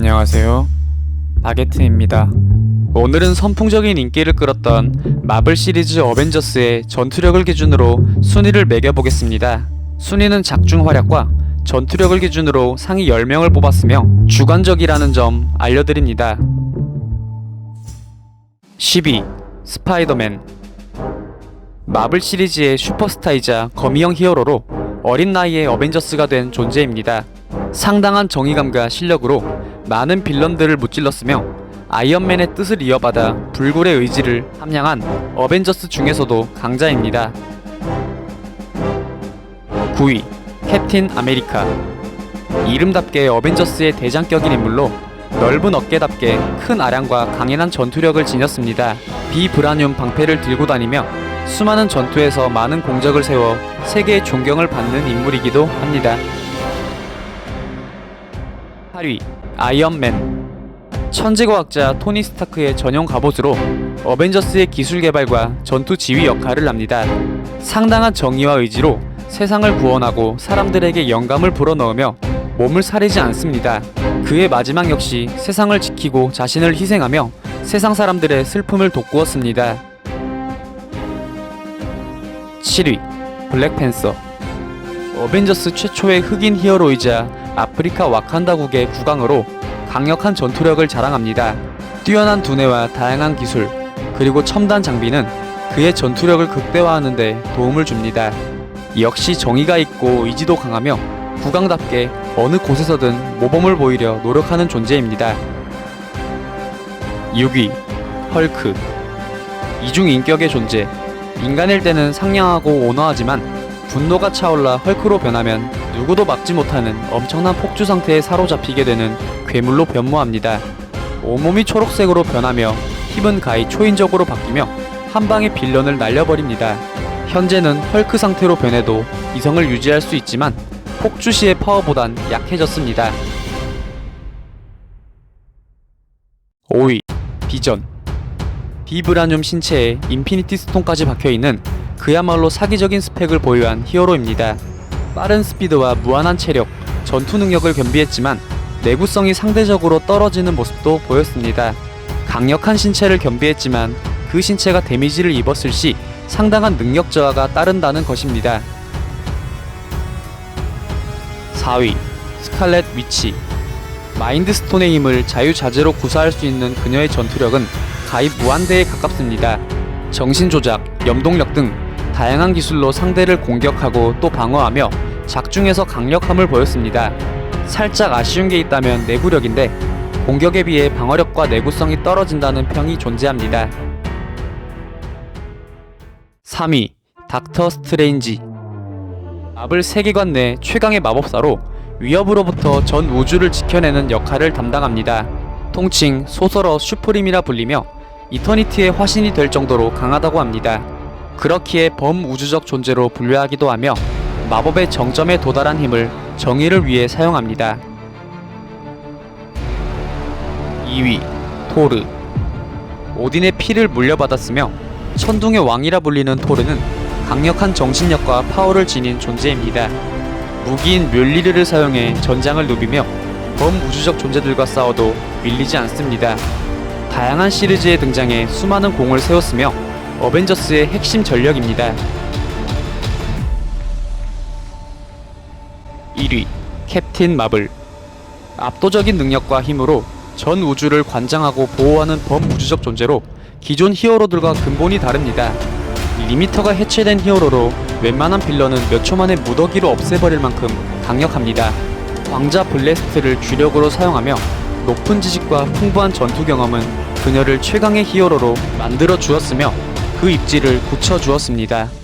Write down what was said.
안녕하세요. 바게트입니다. 오늘은 선풍적인 인기를 끌었던 마블 시리즈 어벤져스의 전투력을 기준으로 순위를 매겨보겠습니다. 순위는 작중 활약과 전투력을 기준으로 상위 10명을 뽑았으며 주관적이라는 점 알려드립니다. 12. 스파이더맨 마블 시리즈의 슈퍼스타이자 거미형 히어로로 어린 나이에 어벤져스가 된 존재입니다. 상당한 정의감과 실력으로 많은 빌런들을 무찔렀으며 아이언맨의 뜻을 이어받아 불굴의 의지를 함양한 어벤져스 중에서도 강자입니다. 9위 캡틴 아메리카 이름답게 어벤져스의 대장격인 인물로 넓은 어깨답게 큰 아량과 강인한 전투력을 지녔습니다. 비브라늄 방패를 들고 다니며 수많은 전투에서 많은 공적을 세워 세계의 존경을 받는 인물이기도 합니다. 8위 아이언맨 천재과학자 토니 스타크의 전용 갑옷으로 어벤져스의 기술 개발과 전투 지휘 역할을 합니다. 상당한 정의와 의지로 세상을 구원하고 사람들에게 영감을 불어넣으며 몸을 사리지 않습니다. 그의 마지막 역시 세상을 지키고 자신을 희생하며 세상 사람들의 슬픔을 돋구었습니다. 7위 블랙팬서 어벤져스 최초의 흑인 히어로이자 아프리카 와칸다국의 국왕으로 강력한 전투력을 자랑합니다. 뛰어난 두뇌와 다양한 기술, 그리고 첨단 장비는 그의 전투력을 극대화하는 데 도움을 줍니다. 역시 정의가 있고 의지도 강하며 국왕답게 어느 곳에서든 모범을 보이려 노력하는 존재입니다. 6위 헐크 이중인격의 존재 인간일 때는 상냥하고 온화하지만 분노가 차올라 헐크로 변하면 누구도 막지 못하는 엄청난 폭주 상태에 사로잡히게 되는 괴물로 변모합니다. 온몸이 초록색으로 변하며 힘은 가히 초인적으로 바뀌며 한 방에 빌런을 날려버립니다. 현재는 헐크 상태로 변해도 이성을 유지할 수 있지만 폭주 시의 파워보단 약해졌습니다. 5위 비전 비브라늄 신체에 인피니티 스톤까지 박혀있는 그야말로 사기적인 스펙을 보유한 히어로입니다. 빠른 스피드와 무한한 체력, 전투 능력을 겸비했지만 내구성이 상대적으로 떨어지는 모습도 보였습니다. 강력한 신체를 겸비했지만 그 신체가 데미지를 입었을 시 상당한 능력 저하가 따른다는 것입니다. 4위 스칼렛 위치 마인드 스톤의 힘을 자유자재로 구사할 수 있는 그녀의 전투력은 가히 무한대에 가깝습니다. 정신 조작, 염동력 등 다양한 기술로 상대를 공격하고 또 방어하며 작중에서 강력함을 보였습니다. 살짝 아쉬운 게 있다면 내구력인데 공격에 비해 방어력과 내구성이 떨어진다는 평이 존재합니다. 3위 닥터 스트레인지 마블 세계관 내 최강의 마법사로 위협으로부터 전 우주를 지켜내는 역할을 담당합니다. 통칭 소설어 슈프림이라 불리며 이터니티의 화신이 될 정도로 강하다고 합니다. 그렇기에 범우주적 존재로 분류하기도 하며 마법의 정점에 도달한 힘을 정의를 위해 사용합니다. 2위 토르 오딘의 피를 물려받았으며 천둥의 왕이라 불리는 토르는 강력한 정신력과 파워를 지닌 존재입니다. 무기인 멸리르를 사용해 전장을 누비며 범우주적 존재들과 싸워도 밀리지 않습니다. 다양한 시리즈에 등장해 수많은 공을 세웠으며 어벤져스의 핵심 전력입니다. 1위 캡틴 마블 압도적인 능력과 힘으로 전 우주를 관장하고 보호하는 범우주적 존재로 기존 히어로들과 근본이 다릅니다. 리미터가 해체된 히어로로 웬만한 빌런은 몇 초 만에 무더기로 없애버릴 만큼 강력합니다. 왕자 블래스트를 주력으로 사용하며 높은 지식과 풍부한 전투 경험은 그녀를 최강의 히어로로 만들어 주었으며 그 입지를 굳혀 주었습니다.